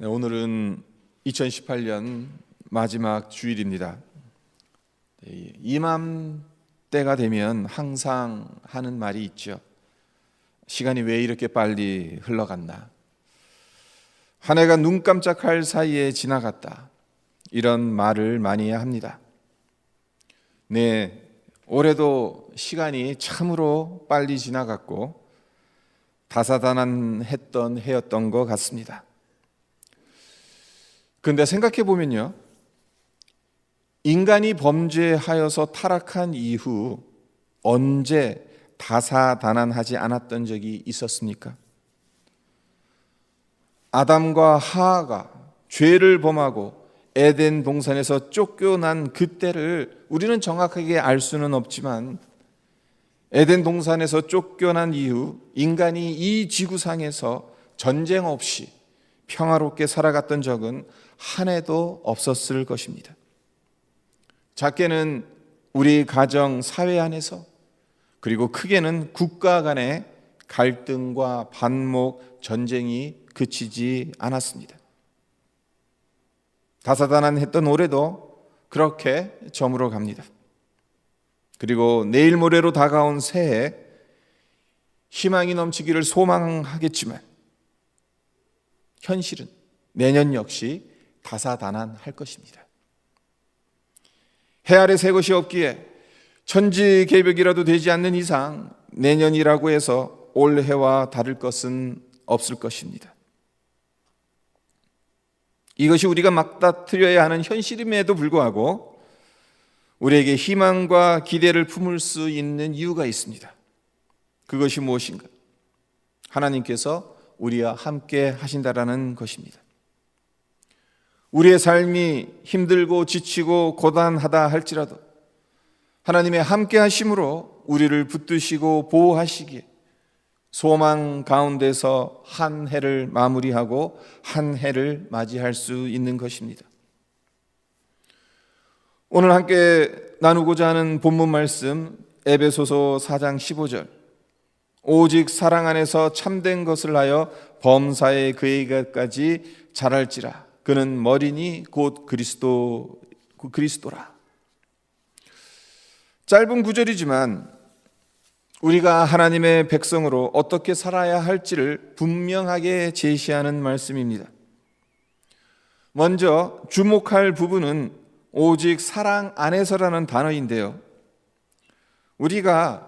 네, 오늘은 2018년 마지막 주일입니다. 네, 이맘때가 되면 항상 하는 말이 있죠. 시간이 왜 이렇게 빨리 흘러갔나? 한 해가 눈 깜짝할 사이에 지나갔다. 이런 말을 많이 합니다. 네, 올해도 시간이 참으로 빨리 지나갔고 다사다난했던 해였던 것 같습니다. 근데 생각해 보면요. 인간이 범죄하여서 타락한 이후 언제 다사다난하지 않았던 적이 있었습니까? 아담과 하하가 죄를 범하고 에덴 동산에서 쫓겨난 그때를 우리는 정확하게 알 수는 없지만 에덴 동산에서 쫓겨난 이후 인간이 이 지구상에서 전쟁 없이 평화롭게 살아갔던 적은 한 해도 없었을 것입니다. 작게는 우리 가정 사회 안에서 그리고 크게는 국가 간의 갈등과 반목 전쟁이 그치지 않았습니다. 다사다난했던 올해도 그렇게 저물어 갑니다. 그리고 내일 모레로 다가온 새해 희망이 넘치기를 소망하겠지만 현실은 내년 역시 다사다난할 것입니다. 해 아래 새 것이 없기에 천지 개벽이라도 되지 않는 이상 내년이라고 해서 올해와 다를 것은 없을 것입니다. 이것이 우리가 막다트려야 하는 현실임에도 불구하고 우리에게 희망과 기대를 품을 수 있는 이유가 있습니다. 그것이 무엇인가? 하나님께서 우리와 함께 하신다라는 것입니다. 우리의 삶이 힘들고 지치고 고단하다 할지라도 하나님의 함께 하심으로 우리를 붙드시고 보호하시기에 소망 가운데서 한 해를 마무리하고 한 해를 맞이할 수 있는 것입니다. 오늘 함께 나누고자 하는 본문 말씀 에베소서 4장 15절 오직 사랑 안에서 참된 것을 하여 범사에 그에게까지 자랄지라 그는 머리니 곧 그리스도 그리스도라 짧은 구절이지만 우리가 하나님의 백성으로 어떻게 살아야 할지를 분명하게 제시하는 말씀입니다. 먼저 주목할 부분은 오직 사랑 안에서라는 단어인데요. 우리가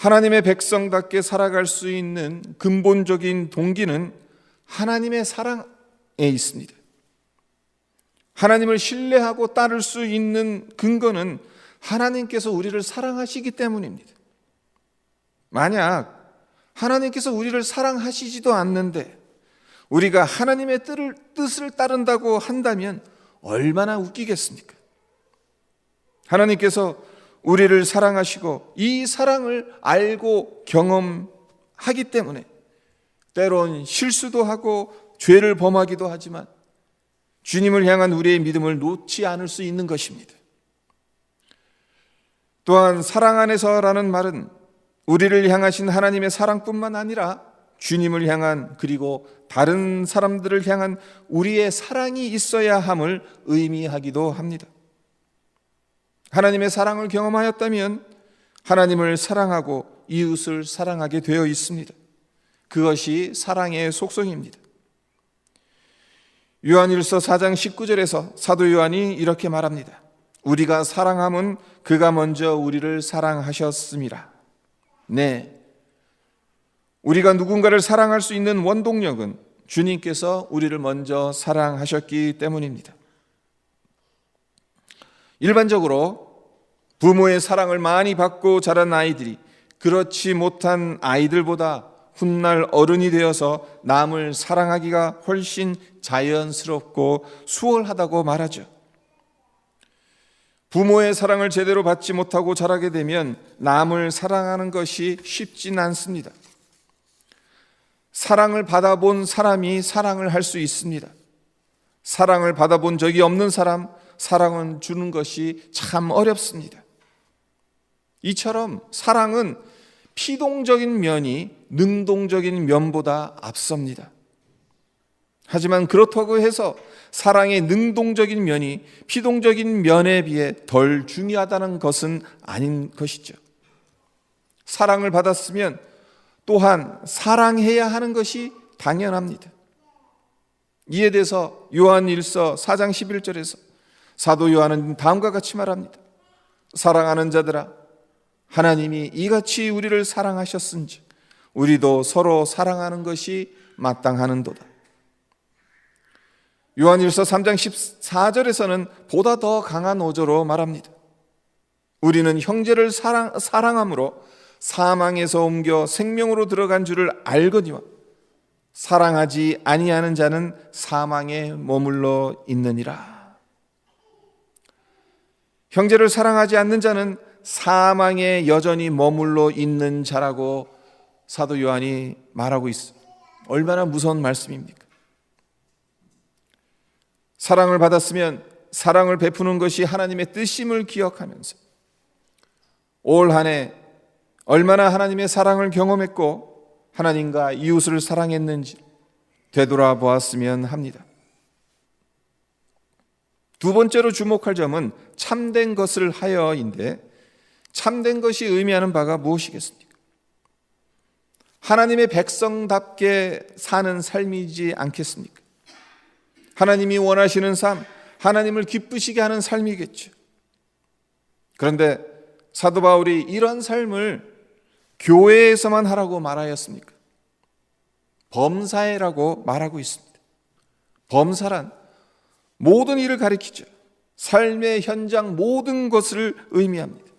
하나님의 백성답게 살아갈 수 있는 근본적인 동기는 하나님의 사랑에 있습니다. 하나님을 신뢰하고 따를 수 있는 근거는 하나님께서 우리를 사랑하시기 때문입니다. 만약 하나님께서 우리를 사랑하시지도 않는데 우리가 하나님의 뜻을 따른다고 한다면 얼마나 웃기겠습니까? 하나님께서 우리를 사랑하시고 이 사랑을 알고 경험하기 때문에 때론 실수도 하고 죄를 범하기도 하지만 주님을 향한 우리의 믿음을 놓지 않을 수 있는 것입니다. 또한 사랑 안에서라는 말은 우리를 향하신 하나님의 사랑뿐만 아니라 주님을 향한 그리고 다른 사람들을 향한 우리의 사랑이 있어야 함을 의미하기도 합니다. 하나님의 사랑을 경험하였다면 하나님을 사랑하고 이웃을 사랑하게 되어 있습니다. 그것이 사랑의 속성입니다. 요한일서 4장 19절에서 사도 요한이 이렇게 말합니다. 우리가 사랑함은 그가 먼저 우리를 사랑하셨습니다. 네. 우리가 누군가를 사랑할 수 있는 원동력은 주님께서 우리를 먼저 사랑하셨기 때문입니다. 일반적으로 부모의 사랑을 많이 받고 자란 아이들이 그렇지 못한 아이들보다 훗날 어른이 되어서 남을 사랑하기가 훨씬 자연스럽고 수월하다고 말하죠. 부모의 사랑을 제대로 받지 못하고 자라게 되면 남을 사랑하는 것이 쉽진 않습니다. 사랑을 받아본 사람이 사랑을 할 수 있습니다. 사랑을 받아본 적이 없는 사람, 사랑은 주는 것이 참 어렵습니다. 이처럼 사랑은 피동적인 면이 능동적인 면보다 앞섭니다. 하지만 그렇다고 해서 사랑의 능동적인 면이 피동적인 면에 비해 덜 중요하다는 것은 아닌 것이죠. 사랑을 받았으면 또한 사랑해야 하는 것이 당연합니다. 이에 대해서 요한 1서 4장 11절에서 사도 요한은 다음과 같이 말합니다. 사랑하는 자들아 하나님이 이같이 우리를 사랑하셨은지 우리도 서로 사랑하는 것이 마땅하는도다. 요한일서 3장 14절에서는 보다 더 강한 어조로 말합니다. 우리는 형제를 사랑, 사랑함으로 사망에서 옮겨 생명으로 들어간 줄을 알거니와 사랑하지 아니하는 자는 사망에 머물러 있느니라. 형제를 사랑하지 않는 자는 사망에 여전히 머물러 있는 자라고 사도 요한이 말하고 있습니다. 얼마나 무서운 말씀입니까? 사랑을 받았으면 사랑을 베푸는 것이 하나님의 뜻임을 기억하면서 올 한 해 얼마나 하나님의 사랑을 경험했고 하나님과 이웃을 사랑했는지 되돌아 보았으면 합니다. 두 번째로 주목할 점은 참된 것을 하여인데 참된 것이 의미하는 바가 무엇이겠습니까? 하나님의 백성답게 사는 삶이지 않겠습니까? 하나님이 원하시는 삶, 하나님을 기쁘시게 하는 삶이겠죠. 그런데 사도 바울이 이런 삶을 교회에서만 하라고 말하였습니까? 범사회라고 말하고 있습니다. 범사란 모든 일을 가리키죠. 삶의 현장 모든 것을 의미합니다.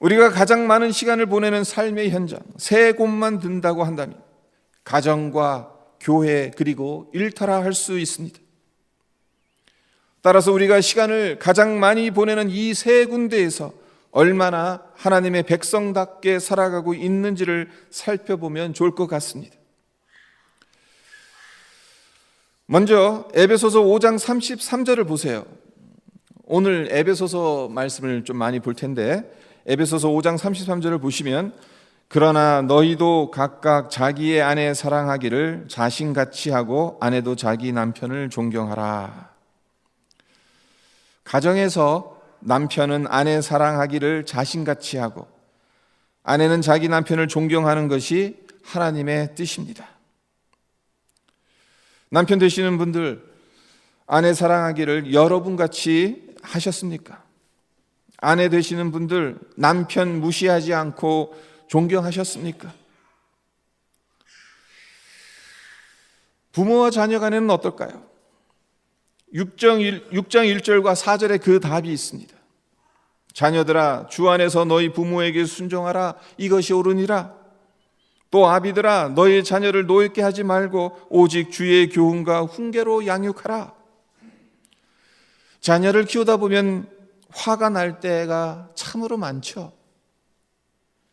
우리가 가장 많은 시간을 보내는 삶의 현장, 세 곳만 든다고 한다면 가정과 교회 그리고 일터라 할 수 있습니다. 따라서 우리가 시간을 가장 많이 보내는 이 세 군데에서 얼마나 하나님의 백성답게 살아가고 있는지를 살펴보면 좋을 것 같습니다. 먼저 에베소서 5장 33절을 보세요. 오늘 에베소서 말씀을 좀 많이 볼 텐데 에베소서 5장 33절을 보시면 그러나 너희도 각각 자기의 아내 사랑하기를 자신같이 하고 아내도 자기 남편을 존경하라. 가정에서 남편은 아내 사랑하기를 자신같이 하고 아내는 자기 남편을 존경하는 것이 하나님의 뜻입니다. 남편 되시는 분들 아내 사랑하기를 여러분 같이 하셨습니까? 아내 되시는 분들 남편 무시하지 않고 존경하셨습니까? 부모와 자녀 간에는 어떨까요? 6장 1, 6장 1절과 4절에 그 답이 있습니다. 자녀들아 주 안에서 너희 부모에게 순종하라 이것이 옳으니라 또 아비들아 너희 자녀를 노엽게 하지 말고 오직 주의 교훈과 훈계로 양육하라 자녀를 키우다 보면 화가 날 때가 참으로 많죠.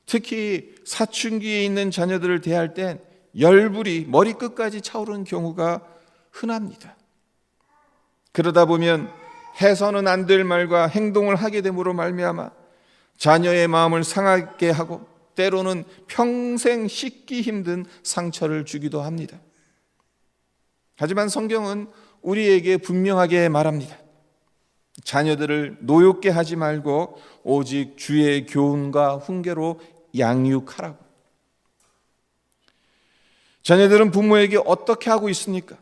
특히 사춘기에 있는 자녀들을 대할 땐 열불이 머리 끝까지 차오르는 경우가 흔합니다. 그러다 보면 해서는 안 될 말과 행동을 하게 됨으로 말미암아 자녀의 마음을 상하게 하고 때로는 평생 씻기 힘든 상처를 주기도 합니다. 하지만 성경은 우리에게 분명하게 말합니다. 자녀들을 노엽게 하지 말고 오직 주의 교훈과 훈계로 양육하라고. 자녀들은 부모에게 어떻게 하고 있습니까?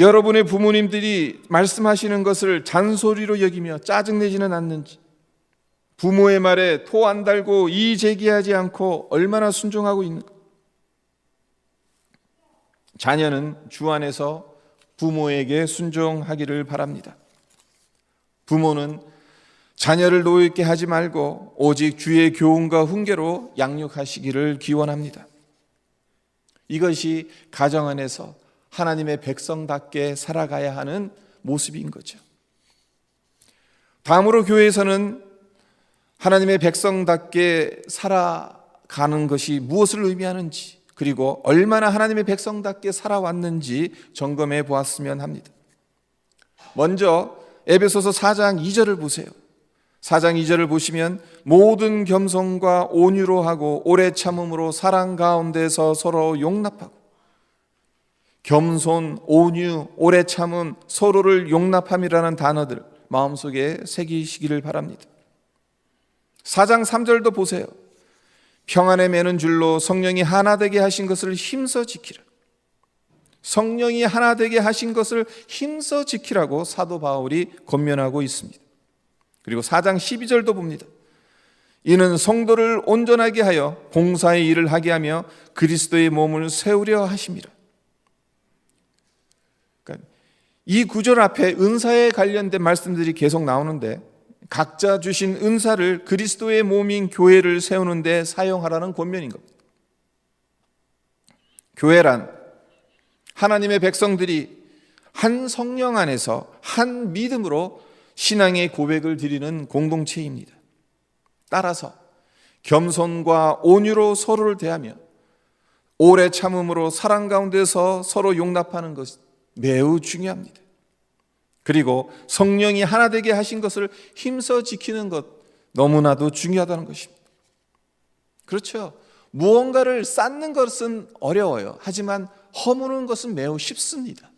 여러분의 부모님들이 말씀하시는 것을 잔소리로 여기며 짜증내지는 않는지, 부모의 말에 토 안 달고 이 제기하지 않고 얼마나 순종하고 있는가? 자녀는 주 안에서 부모에게 순종하기를 바랍니다. 부모는 자녀를 노엽게 하지 말고 오직 주의 교훈과 훈계로 양육하시기를 기원합니다. 이것이 가정 안에서 하나님의 백성답게 살아가야 하는 모습인 거죠. 다음으로 교회에서는 하나님의 백성답게 살아가는 것이 무엇을 의미하는지 그리고 얼마나 하나님의 백성답게 살아왔는지 점검해 보았으면 합니다. 먼저 에베소서 4장 2절을 보세요. 4장 2절을 보시면 모든 겸손과 온유로 하고 오래 참음으로 사랑 가운데서 서로 용납하고 겸손, 온유, 오래 참음, 서로를 용납함이라는 단어들 마음속에 새기시기를 바랍니다. 4장 3절도 보세요. 평안에 매는 줄로 성령이 하나 되게 하신 것을 힘써 지키라. 성령이 하나 되게 하신 것을 힘써 지키라고 사도 바울이 권면하고 있습니다. 그리고 4장 12절도 봅니다. 이는 성도를 온전하게 하여 봉사의 일을 하게 하며 그리스도의 몸을 세우려 하심이라. 그러니까 이 구절 앞에 은사에 관련된 말씀들이 계속 나오는데 각자 주신 은사를 그리스도의 몸인 교회를 세우는데 사용하라는 권면인 겁니다. 교회란 하나님의 백성들이 한 성령 안에서 한 믿음으로 신앙의 고백을 드리는 공동체입니다. 따라서 겸손과 온유로 서로를 대하며 오래 참음으로 사랑 가운데서 서로 용납하는 것이 매우 중요합니다. 그리고 성령이 하나 되게 하신 것을 힘써 지키는 것 너무나도 중요하다는 것입니다. 그렇죠. 무언가를 쌓는 것은 어려워요. 하지만 허무는 것은 매우 쉽습니다.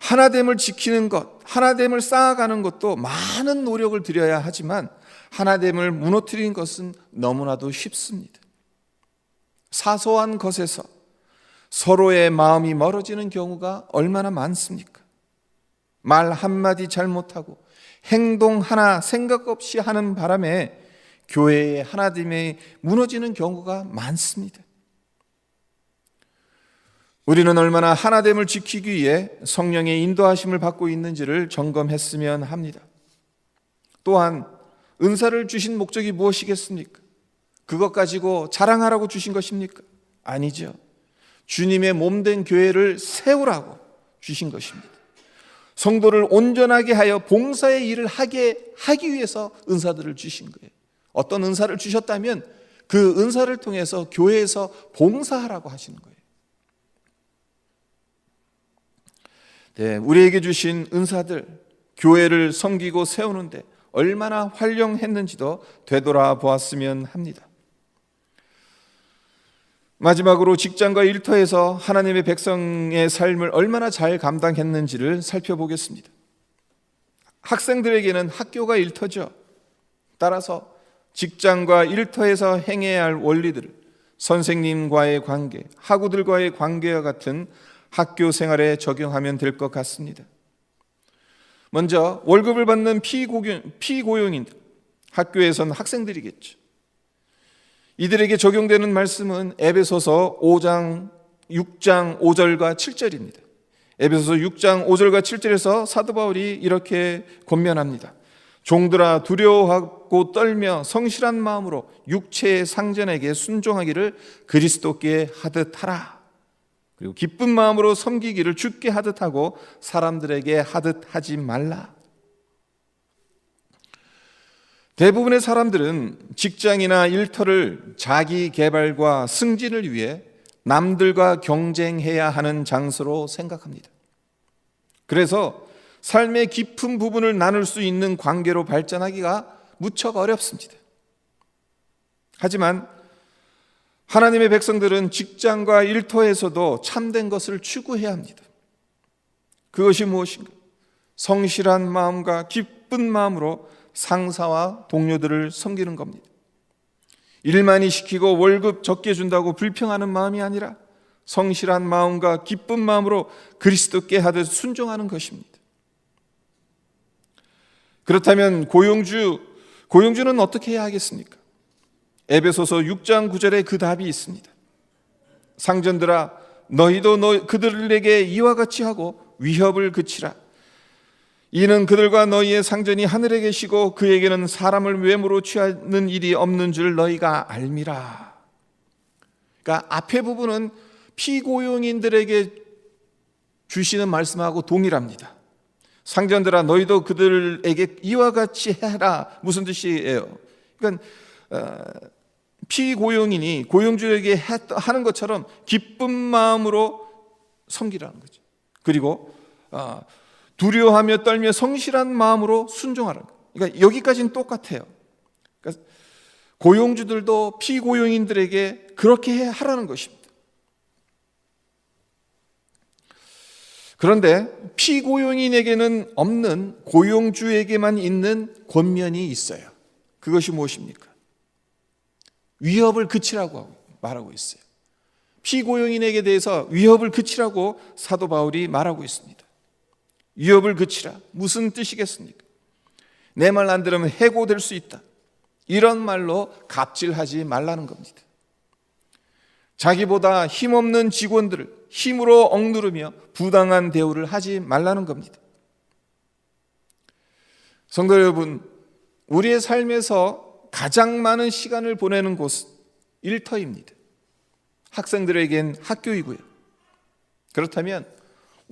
하나됨을 지키는 것, 하나됨을 쌓아가는 것도 많은 노력을 들여야 하지만 하나됨을 무너뜨리는 것은 너무나도 쉽습니다. 사소한 것에서 서로의 마음이 멀어지는 경우가 얼마나 많습니까? 말 한마디 잘못하고 행동 하나 생각 없이 하는 바람에 교회의 하나됨이 무너지는 경우가 많습니다. 우리는 얼마나 하나됨을 지키기 위해 성령의 인도하심을 받고 있는지를 점검했으면 합니다. 또한 은사를 주신 목적이 무엇이겠습니까? 그것 가지고 자랑하라고 주신 것입니까? 아니죠. 주님의 몸 된 교회를 세우라고 주신 것입니다. 성도를 온전하게 하여 봉사의 일을 하게 하기 위해서 은사들을 주신 거예요. 어떤 은사를 주셨다면 그 은사를 통해서 교회에서 봉사하라고 하시는 거예요. 네, 우리에게 주신 은사들, 교회를 섬기고 세우는데 얼마나 활용했는지도 되돌아 보았으면 합니다. 마지막으로 직장과 일터에서 하나님의 백성의 삶을 얼마나 잘 감당했는지를 살펴보겠습니다. 학생들에게는 학교가 일터죠. 따라서 직장과 일터에서 행해야 할 원리들을 선생님과의 관계, 학우들과의 관계와 같은 학교 생활에 적용하면 될 것 같습니다. 먼저 월급을 받는 피고용, 피고용인들, 학교에서는 학생들이겠죠. 이들에게 적용되는 말씀은 에베소서 5장 6장 5절과 7절입니다. 에베소서 6장 5절과 7절에서 사도 바울이 이렇게 권면합니다. 종들아 두려워하고 떨며 성실한 마음으로 육체의 상전에게 순종하기를 그리스도께 하듯 하라. 그리고 기쁜 마음으로 섬기기를 죽게 하듯 하고 사람들에게 하듯 하지 말라. 대부분의 사람들은 직장이나 일터를 자기 개발과 승진을 위해 남들과 경쟁해야 하는 장소로 생각합니다. 그래서 삶의 깊은 부분을 나눌 수 있는 관계로 발전하기가 무척 어렵습니다. 하지만 하나님의 백성들은 직장과 일터에서도 참된 것을 추구해야 합니다. 그것이 무엇인가? 성실한 마음과 기쁜 마음으로 상사와 동료들을 섬기는 겁니다. 일 많이 시키고 월급 적게 준다고 불평하는 마음이 아니라 성실한 마음과 기쁜 마음으로 그리스도께 하듯 순종하는 것입니다. 그렇다면 고용주, 고용주는 어떻게 해야 하겠습니까? 에베소서 6장 9절에 그 답이 있습니다. 상전들아 너희도 너 그들에게 이와 같이 하고 위협을 그치라. 이는 그들과 너희의 상전이 하늘에 계시고 그에게는 사람을 외모로 취하는 일이 없는 줄 너희가 알미라. 그러니까 앞에 부분은 피고용인들에게 주시는 말씀하고 동일합니다. 상전들아 너희도 그들에게 이와 같이 해라. 무슨 뜻이에요? 그러니까 어, 피고용인이 고용주에게 하는 것처럼 기쁜 마음으로 섬기라는 거죠. 그리고 어, 두려워하며 떨며 성실한 마음으로 순종하라. 그러니까 여기까지는 똑같아요. 그러니까 고용주들도 피고용인들에게 그렇게 하라는 것입니다. 그런데 피고용인에게는 없는 고용주에게만 있는 권면이 있어요. 그것이 무엇입니까? 위협을 그치라고 말하고 있어요. 피고용인에게 대해서 위협을 그치라고 사도 바울이 말하고 있습니다. 위협을 그치라. 무슨 뜻이겠습니까? 내 말 안 들으면 해고될 수 있다. 이런 말로 갑질하지 말라는 겁니다. 자기보다 힘없는 직원들을 힘으로 억누르며 부당한 대우를 하지 말라는 겁니다. 성도 여러분, 우리의 삶에서 가장 많은 시간을 보내는 곳은 일터입니다. 학생들에겐 학교이고요. 그렇다면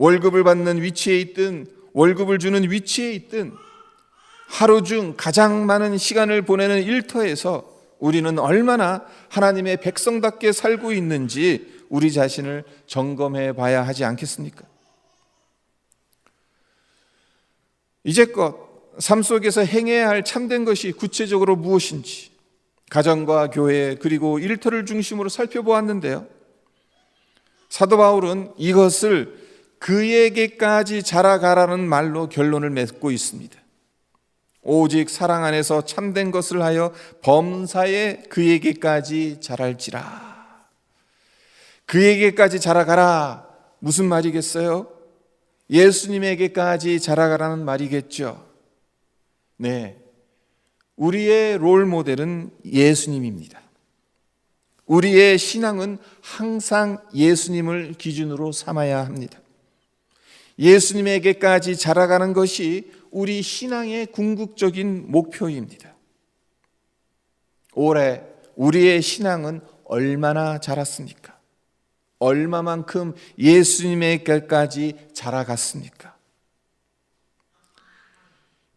월급을 받는 위치에 있든 월급을 주는 위치에 있든 하루 중 가장 많은 시간을 보내는 일터에서 우리는 얼마나 하나님의 백성답게 살고 있는지 우리 자신을 점검해 봐야 하지 않겠습니까? 이제껏 삶 속에서 행해야 할 참된 것이 구체적으로 무엇인지 가정과 교회 그리고 일터를 중심으로 살펴보았는데요. 사도 바울은 이것을 그에게까지 자라가라는 말로 결론을 맺고 있습니다. 오직 사랑 안에서 참된 것을 하여 범사에 그에게까지 자랄지라. 그에게까지 자라가라. 무슨 말이겠어요? 예수님에게까지 자라가라는 말이겠죠. 네. 우리의 롤 모델은 예수님입니다. 우리의 신앙은 항상 예수님을 기준으로 삼아야 합니다. 예수님에게까지 자라가는 것이 우리 신앙의 궁극적인 목표입니다. 올해 우리의 신앙은 얼마나 자랐습니까? 얼마만큼 예수님에게까지 자라갔습니까?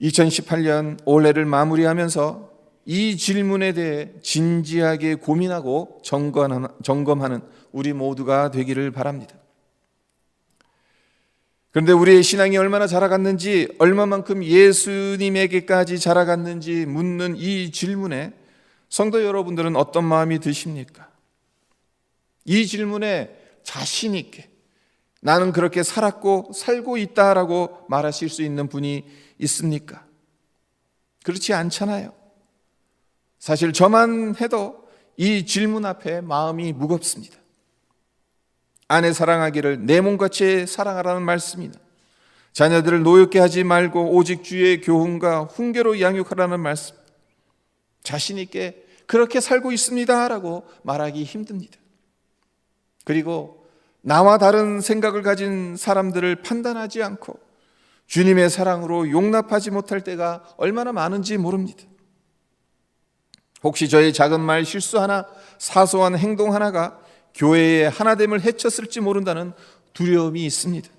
2018년 올해를 마무리하면서 이 질문에 대해 진지하게 고민하고 점검하는 우리 모두가 되기를 바랍니다. 그런데 우리의 신앙이 얼마나 자라갔는지, 얼마만큼 예수님에게까지 자라갔는지 묻는 이 질문에 성도 여러분들은 어떤 마음이 드십니까? 이 질문에 자신 있게 나는 그렇게 살았고 살고 있다라고 말하실 수 있는 분이 있습니까? 그렇지 않잖아요. 사실 저만 해도 이 질문 앞에 마음이 무겁습니다. 아내 사랑하기를 내 몸같이 사랑하라는 말씀이나 자녀들을 노엽게 하지 말고 오직 주의 교훈과 훈계로 양육하라는 말씀. 자신 있게 그렇게 살고 있습니다라고 말하기 힘듭니다. 그리고 나와 다른 생각을 가진 사람들을 판단하지 않고 주님의 사랑으로 용납하지 못할 때가 얼마나 많은지 모릅니다. 혹시 저의 작은 말 실수 하나, 사소한 행동 하나가 교회의 하나됨을 해쳤을지 모른다는 두려움이 있습니다.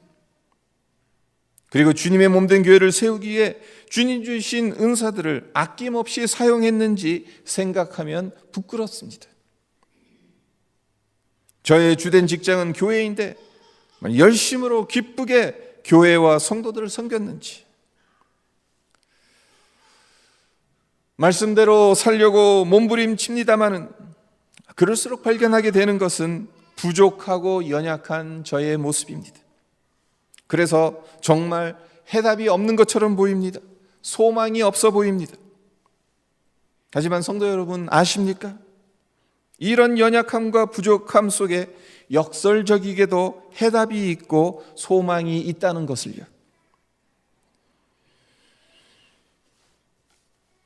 그리고 주님의 몸된 교회를 세우기 위해 주님 주신 은사들을 아낌없이 사용했는지 생각하면 부끄럽습니다. 저의 주된 직장은 교회인데 열심으로 기쁘게 교회와 성도들을 섬겼는지 말씀대로 살려고 몸부림칩니다마는 그럴수록 발견하게 되는 것은 부족하고 연약한 저의 모습입니다. 그래서 정말 해답이 없는 것처럼 보입니다. 소망이 없어 보입니다. 하지만 성도 여러분 아십니까? 이런 연약함과 부족함 속에 역설적이게도 해답이 있고 소망이 있다는 것을요.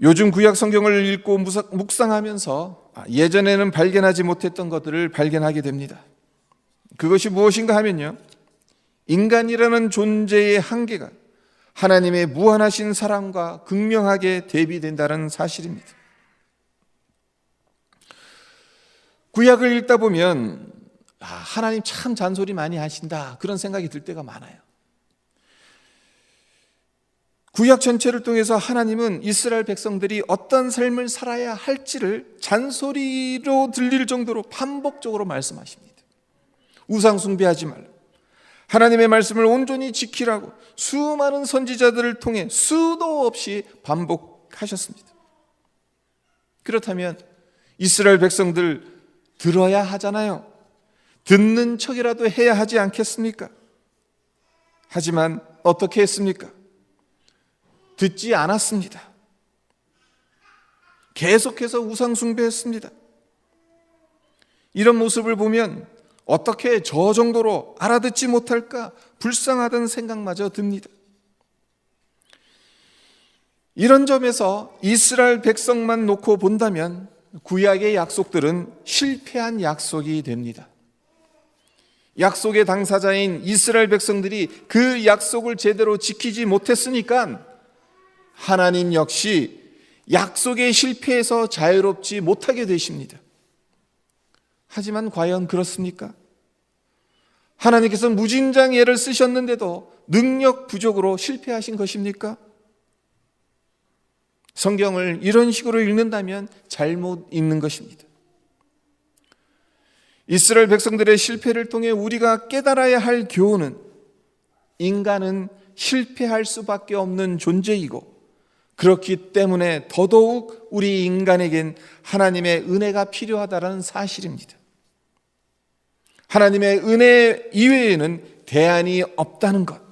요즘 구약 성경을 읽고 묵상하면서 예전에는 발견하지 못했던 것들을 발견하게 됩니다. 그것이 무엇인가 하면요. 인간이라는 존재의 한계가 하나님의 무한하신 사랑과 극명하게 대비된다는 사실입니다. 구약을 읽다 보면 아, 하나님 참 잔소리 많이 하신다 그런 생각이 들 때가 많아요. 구약 전체를 통해서 하나님은 이스라엘 백성들이 어떤 삶을 살아야 할지를 잔소리로 들릴 정도로 반복적으로 말씀하십니다. 우상 숭배하지 말라. 하나님의 말씀을 온전히 지키라고 수많은 선지자들을 통해 수도 없이 반복하셨습니다. 그렇다면 이스라엘 백성들 들어야 하잖아요. 듣는 척이라도 해야 하지 않겠습니까? 하지만 어떻게 했습니까? 듣지 않았습니다. 계속해서 우상숭배했습니다. 이런 모습을 보면 어떻게 저 정도로 알아듣지 못할까 불쌍하다는 생각마저 듭니다. 이런 점에서 이스라엘 백성만 놓고 본다면 구약의 약속들은 실패한 약속이 됩니다. 약속의 당사자인 이스라엘 백성들이 그 약속을 제대로 지키지 못했으니까 하나님 역시 약속의 실패에서 자유롭지 못하게 되십니다. 하지만 과연 그렇습니까? 하나님께서 무진장 예를 쓰셨는데도 능력 부족으로 실패하신 것입니까? 성경을 이런 식으로 읽는다면 잘못 읽는 것입니다. 이스라엘 백성들의 실패를 통해 우리가 깨달아야 할 교훈은 인간은 실패할 수밖에 없는 존재이고 그렇기 때문에 더더욱 우리 인간에겐 하나님의 은혜가 필요하다는 사실입니다. 하나님의 은혜 이외에는 대안이 없다는 것.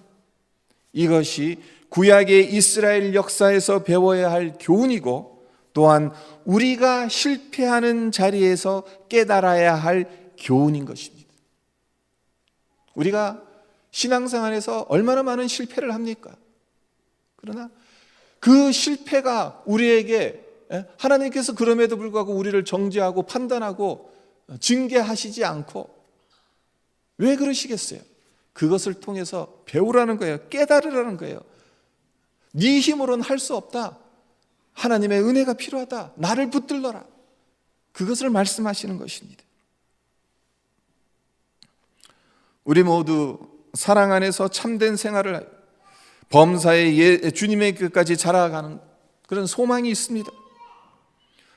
이것이 구약의 이스라엘 역사에서 배워야 할 교훈이고 또한 우리가 실패하는 자리에서 깨달아야 할 교훈인 것입니다. 우리가 신앙생활에서 얼마나 많은 실패를 합니까? 그러나 그 실패가 우리에게 예, 하나님께서 그럼에도 불구하고 우리를 정죄하고 판단하고 징계하시지 않고 왜 그러시겠어요? 그것을 통해서 배우라는 거예요. 깨달으라는 거예요. 네 힘으로는 할 수 없다. 하나님의 은혜가 필요하다. 나를 붙들러라. 그것을 말씀하시는 것입니다. 우리 모두 사랑 안에서 참된 생활을 범사의 예, 주님의 끝까지 자라가는 그런 소망이 있습니다.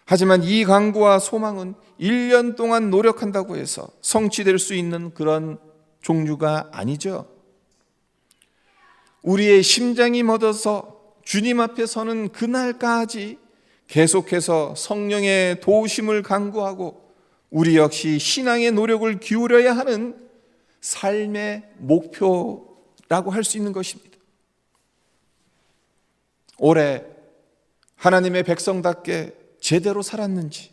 하지만 이 강구와 소망은 1년 동안 노력한다고 해서 성취될 수 있는 그런 종류가 아니죠. 우리의 심장이 멎어서 주님 앞에 서는 그날까지 계속해서 성령의 도우심을 강구하고 우리 역시 신앙의 노력을 기울여야 하는 삶의 목표라고 할 수 있는 것입니다. 올해 하나님의 백성답게 제대로 살았는지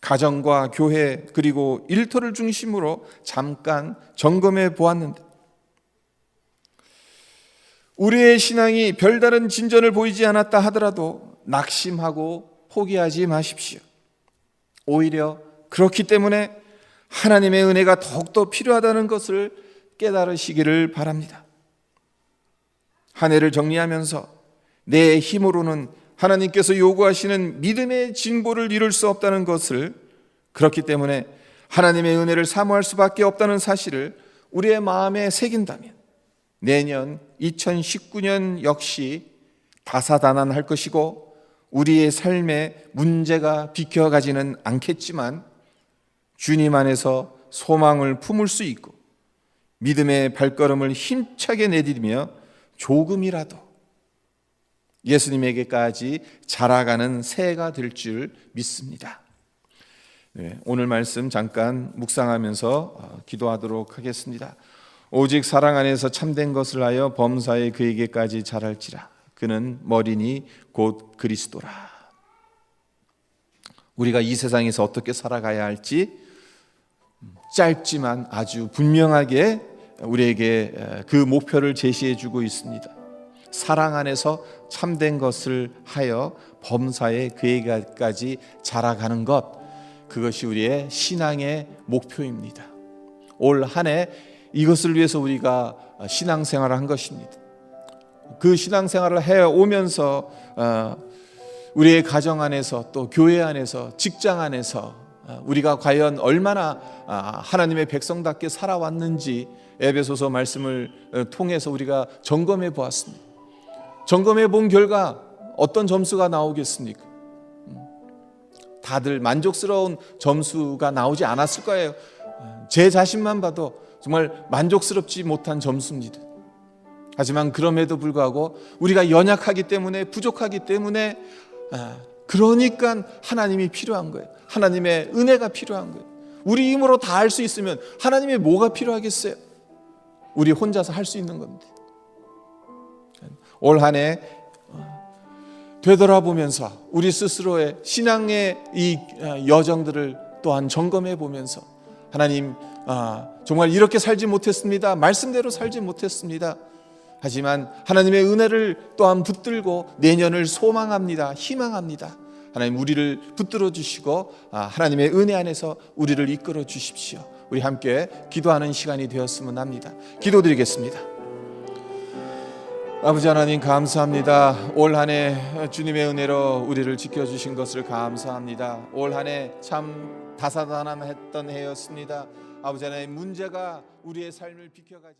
가정과 교회 그리고 일터를 중심으로 잠깐 점검해 보았는데 우리의 신앙이 별다른 진전을 보이지 않았다 하더라도 낙심하고 포기하지 마십시오. 오히려 그렇기 때문에 하나님의 은혜가 더욱더 필요하다는 것을 깨달으시기를 바랍니다. 한 해를 정리하면서 내 힘으로는 하나님께서 요구하시는 믿음의 진보를 이룰 수 없다는 것을 그렇기 때문에 하나님의 은혜를 사모할 수밖에 없다는 사실을 우리의 마음에 새긴다면 내년 2019년 역시 다사다난할 것이고 우리의 삶에 문제가 비켜가지는 않겠지만 주님 안에서 소망을 품을 수 있고 믿음의 발걸음을 힘차게 내디디며 조금이라도 예수님에게까지 자라가는 새가 될 줄 믿습니다. 네, 오늘 말씀 잠깐 묵상하면서 어, 기도하도록 하겠습니다. 오직 사랑 안에서 참된 것을 하여 범사에 그에게까지 자랄지라. 그는 머리니 곧 그리스도라. 우리가 이 세상에서 어떻게 살아가야 할지 짧지만 아주 분명하게 우리에게 그 목표를 제시해 주고 있습니다. 사랑 안에서 참된 것을 하여 범사에 그에게까지 자라가는 것 그것이 우리의 신앙의 목표입니다. 올 한 해 이것을 위해서 우리가 신앙생활을 한 것입니다. 그 신앙생활을 해 오면서 어, 우리의 가정 안에서 또 교회 안에서 직장 안에서 어, 우리가 과연 얼마나 아, 하나님의 백성답게 살아왔는지 에베소서 말씀을 어, 통해서 우리가 점검해 보았습니다. 점검해 본 결과 어떤 점수가 나오겠습니까? 음, 다들 만족스러운 점수가 나오지 않았을 거예요. 제 자신만 봐도 정말 만족스럽지 못한 점수입니다. 하지만 그럼에도 불구하고 우리가 연약하기 때문에 부족하기 때문에 아, 그러니까 하나님이 필요한 거예요. 하나님의 은혜가 필요한 거예요. 우리 힘으로 다 할 수 있으면 하나님의 뭐가 필요하겠어요? 우리 혼자서 할 수 있는 겁니다. 올 한 해 되돌아보면서 우리 스스로의 신앙의 이 어, 여정들을 또한 점검해 보면서 하나님 아, 정말 이렇게 살지 못했습니다. 말씀대로 살지 못했습니다. 하지만 하나님의 은혜를 또한 붙들고 내년을 소망합니다. 희망합니다. 하나님 우리를 붙들어 주시고 아, 하나님의 은혜 안에서 우리를 이끌어 주십시오. 우리 함께 기도하는 시간이 되었으면 합니다. 기도드리겠습니다. 아버지 하나님 감사합니다. 올 한 해 주님의 은혜로 우리를 지켜 주신 것을 감사합니다. 올 한 해 참 다사다난했던 해였습니다. 아버지 하나님 문제가 우리의 삶을 비켜가지